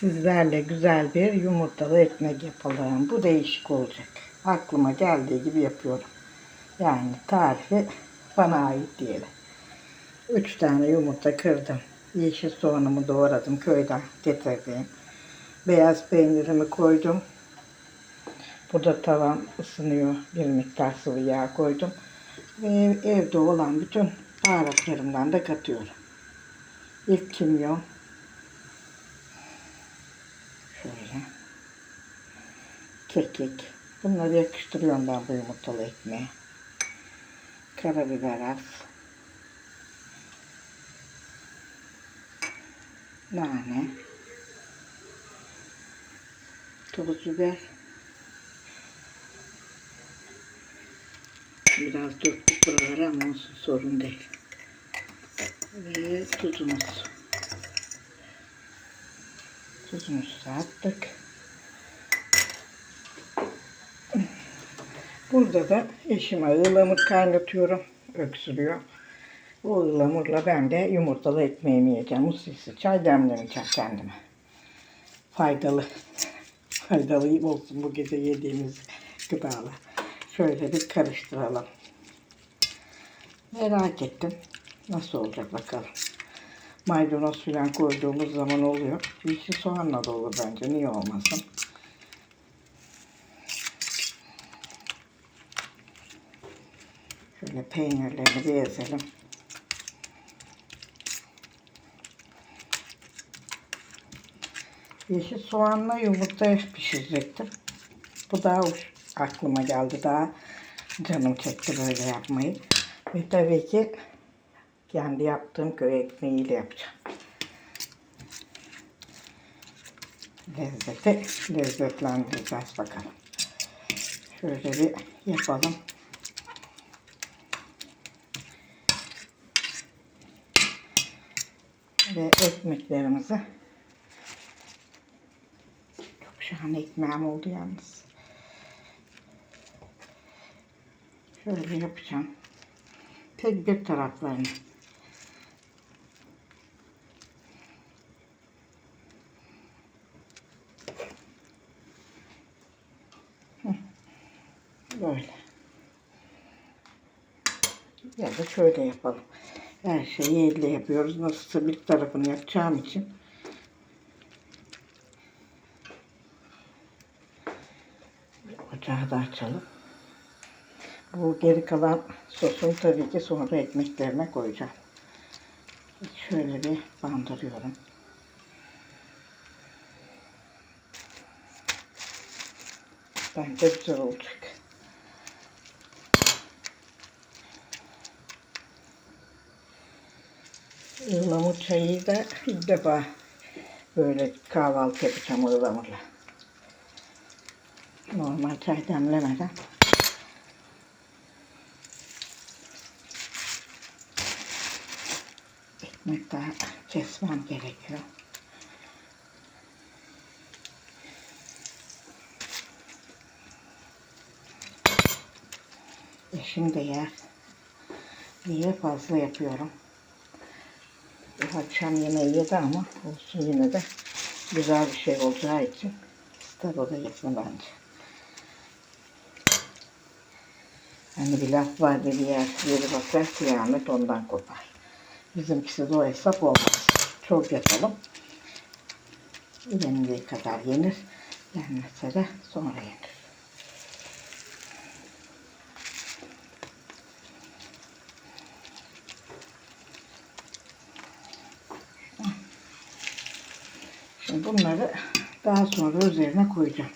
sizlerle güzel bir yumurtalı ekmek yapalım. Bu değişik olacak. Aklıma geldiği gibi yapıyorum. Yani tarifi bana ait diyelim. Üç tane yumurta kırdım. Yeşil soğanımı doğradım köyden getirdiğim. Beyaz peynirimi koydum. Burada tavam ısınıyor. Bir miktar sıvı yağ koydum. Ve ev- evde olan bütün baharatlarımdan da katıyorum. İlk kimyon, Şöyle. Kekik. Bunları yakıştırıyorum ben bu yumurtalı ekmeğe. Karabiber az. Nane. Tuz biber. Biraz döktük buralara ama olsun sorun değil. Ve tuzumuz. Tuzumuzu da attık. Burada da eşime ıhlamur kaynatıyorum. Öksürüyor. O ıhlamurla ben de yumurtalı ekmeğimi yiyeceğim. Muslisi çay demlemeyeceğim kendime. Faydalı. Faydalı olsun bu gece yediğimiz gıdalar. Şöyle bir karıştıralım. Merak ettim. Nasıl olacak bakalım. Maydanoz falan koyduğumuz zaman oluyor. Yeşil soğanla da olur bence. Niye olmasın? Şöyle peynirlerini bir ezelim. Yeşil soğanla yumurta pişirecektim. Bu daha aklıma geldi. Daha canım çekti böyle yapmayı. Ve tabii ki kendi yaptığım köy ekmeğiyle yapacağım. Lezzeti lezzetlendireceğiz bakalım. Şöyle bir yapalım. Ve ekmeklerimizi çok şahane ekmeğim oldu yalnız. Şöyle yapacağım. Tek bir taraflarını. Böyle. Ya da şöyle yapalım. Her şeyi elle yapıyoruz. Nasılsa bir tarafını yapacağım için. Ocağı da açalım. Bu geri kalan sosunu tabii ki sonra ekmeklerine koyacağım. Şöyle bir bandırıyorum. Bence güzel olacak. Ihlamur çayı da ilk defa böyle kahvaltı yapacağım ıhlamurla. Normal çay demlemeden. Ekmek daha kesmem gerekiyor. Eşim de yer. Niye fazla yapıyorum? Akşam yemeği yedi ama olsun yine de güzel bir şey olacağı için o da yesin bence. Hani bir laf var bir yer, yeri bakar kıyamet ondan kopar. Bizimkisi de o hesap olmaz. Çok yapalım. Yenildiği kadar yenir. Yenmese de sonra yenir. Bunları daha sonra üzerine koyacağım.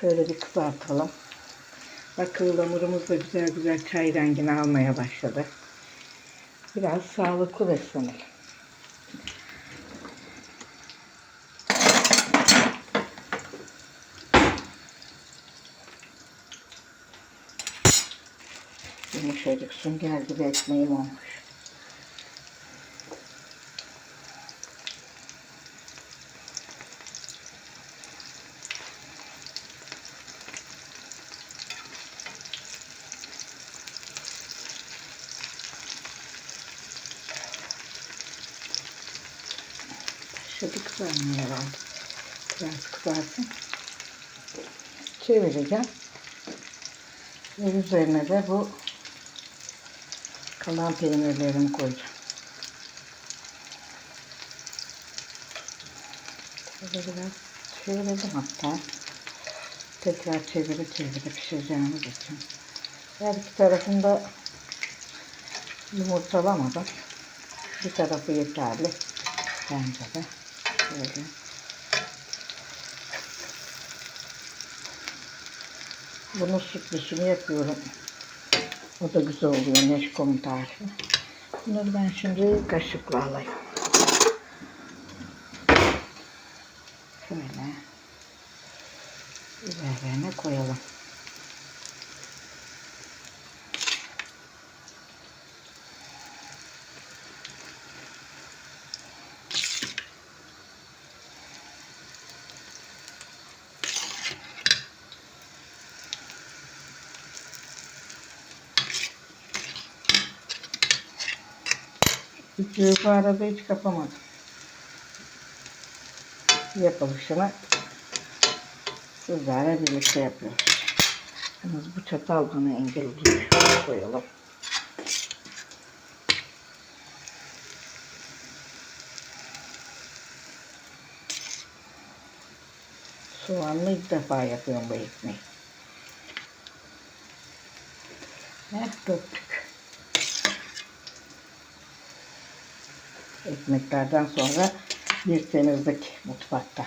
Şöyle bir kızartalım. Bak ıhlamurumuz da güzel güzel çay rengini almaya başladı. Biraz sağlıklı beslenelim. Yumuşacık sünger gibi ekmeğim olmuş. Herhalde. Biraz kızarsın. Çevireceğim. Ve üzerine de bu kalan peynirlerimi koyacağım. Şöyle biraz çevirelim hatta. Tekrar çevire çevire pişireceğimiz için. Her iki tarafında yumurtalamadım. Bir tarafı yeterli. Bence de. Şöyle. Bunu süt dışını yapıyorum. O da güzel oluyor Neşkom'un tarifi. Bunları ben şimdi kaşıkla alayım. Şöyle üzerlerine koyalım. Bu arada hiç kapamadım. Yapılışını sizlerle birlikte yapıyoruz. Yalnız bu çatal bana engel oluyor. Koyalım. Soğanlı ilk defa yapıyorum bu ekmeği. Heh, döktük. Ekmeklerden sonra bir temizlik mutfakta.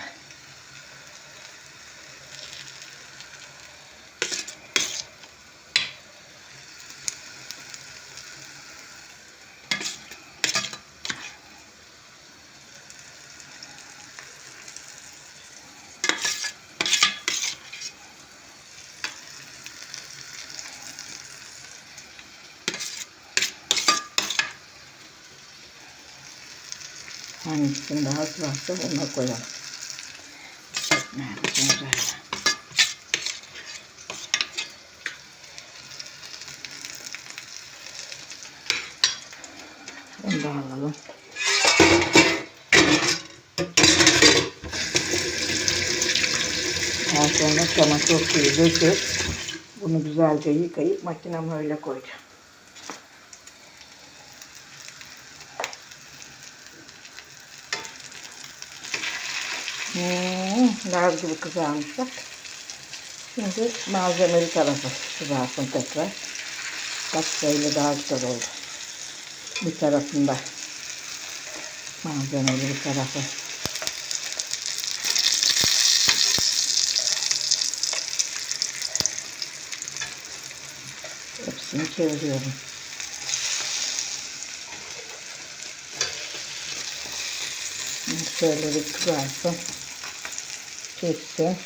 Hangisinde az varsa ona koyalım. Ekmeğimizin üzerine. Bunu da alalım. Daha sonra çamaşır suyu döküp bunu güzelce yıkayıp makineme öyle koyacağım. Hmm, nar gibi kızarmış bak. Şimdi malzemeli tarafı kızarsın tekrar. Bak böyle daha güzel oldu. Bir tarafında malzemeli bir tarafı. Hepsini çeviriyorum. Şöyle bir kızarsın. Pişsin.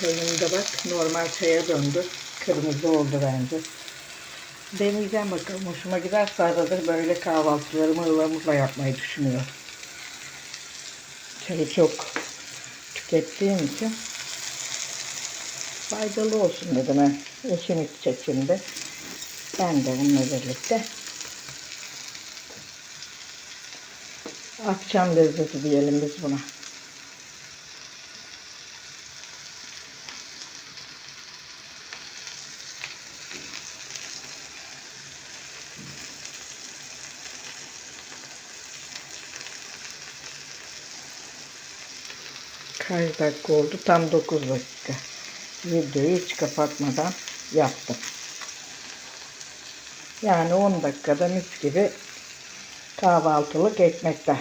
Çayım da bak normal çaya döndü. Kırmızı oldu bence. Deneyeceğim bakalım. Hoşuma giderse arada böyle kahvaltılarımı ıvamızla yapmayı düşünüyorum. Çayı çok tükettiğim için faydalı olsun dedim ben. Eşim içecek şimdi. Ben de onunla birlikte akşam lezzeti diyelim biz buna. Kaç dakika oldu? Tam 9 dakika. Videoyu hiç kapatmadan yaptım. Yani 10 dakikada mis gibi kahvaltılık ekmekler.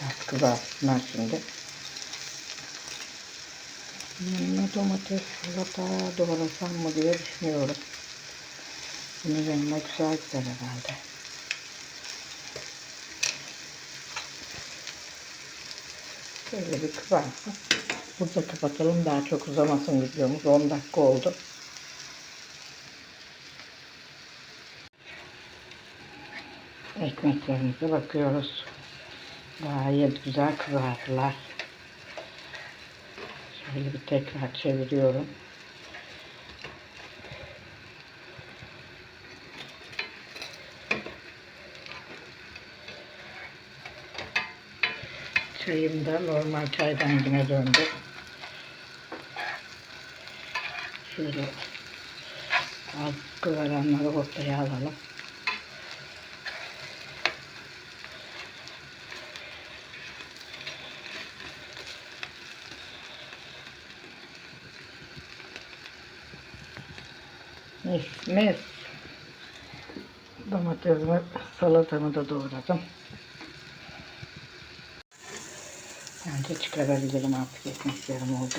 Biraz kızarsınlar şimdi. Yanına domates, salata doğrasam mı diye düşünüyorum. Bunun yanına güzel gider herhalde. Şöyle bir kızarsın. Burada kapatalım daha çok uzamasın videomuz. 10 dakika oldu. Ekmeklerimize bakıyoruz. Gayet güzel kızardılar. Şöyle bir tekrar çeviriyorum. Çayım da normal çaydan yine döndü. Şöyle az kıvaranları ortaya alalım. Mis mis. Domatesimi, salatamı da doğradım. Bence çıkarabilirim artık ekmeklerim oldu.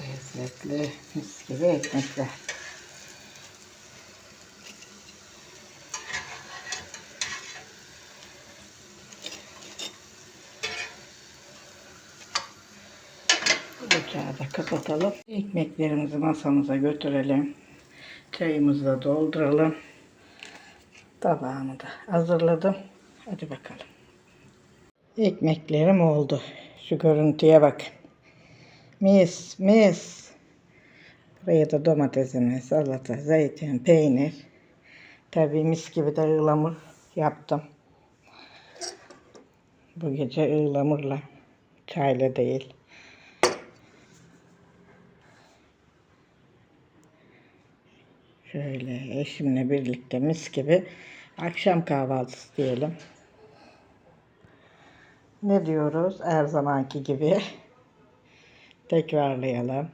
Lezzetli mis gibi ekmekler. Ocağı da kapatalım. Ekmeklerimizi masamıza götürelim. Çayımızı da dolduralım. Tabağımı da hazırladım. Hadi bakalım. Ekmeklerim oldu. Şu görüntüye bak. Mis mis. Buraya da domatesimi, salata, zeytin, peynir. Tabii mis gibi de ıhlamur yaptım. Bu gece ıhlamurla, çayla değil. Şöyle eşimle birlikte mis gibi akşam kahvaltısı diyelim. Ne diyoruz her zamanki gibi? Tekrarlayalım.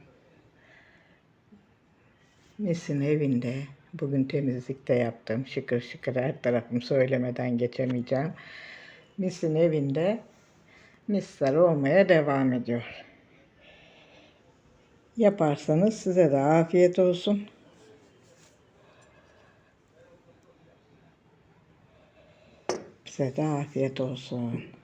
Mis'in evinde bugün temizlikte yaptım. Şıkır şıkır her tarafım söylemeden geçemeyeceğim. Mis'in evinde misler olmaya devam ediyor. Yaparsanız size de afiyet olsun. Size de afiyet olsun.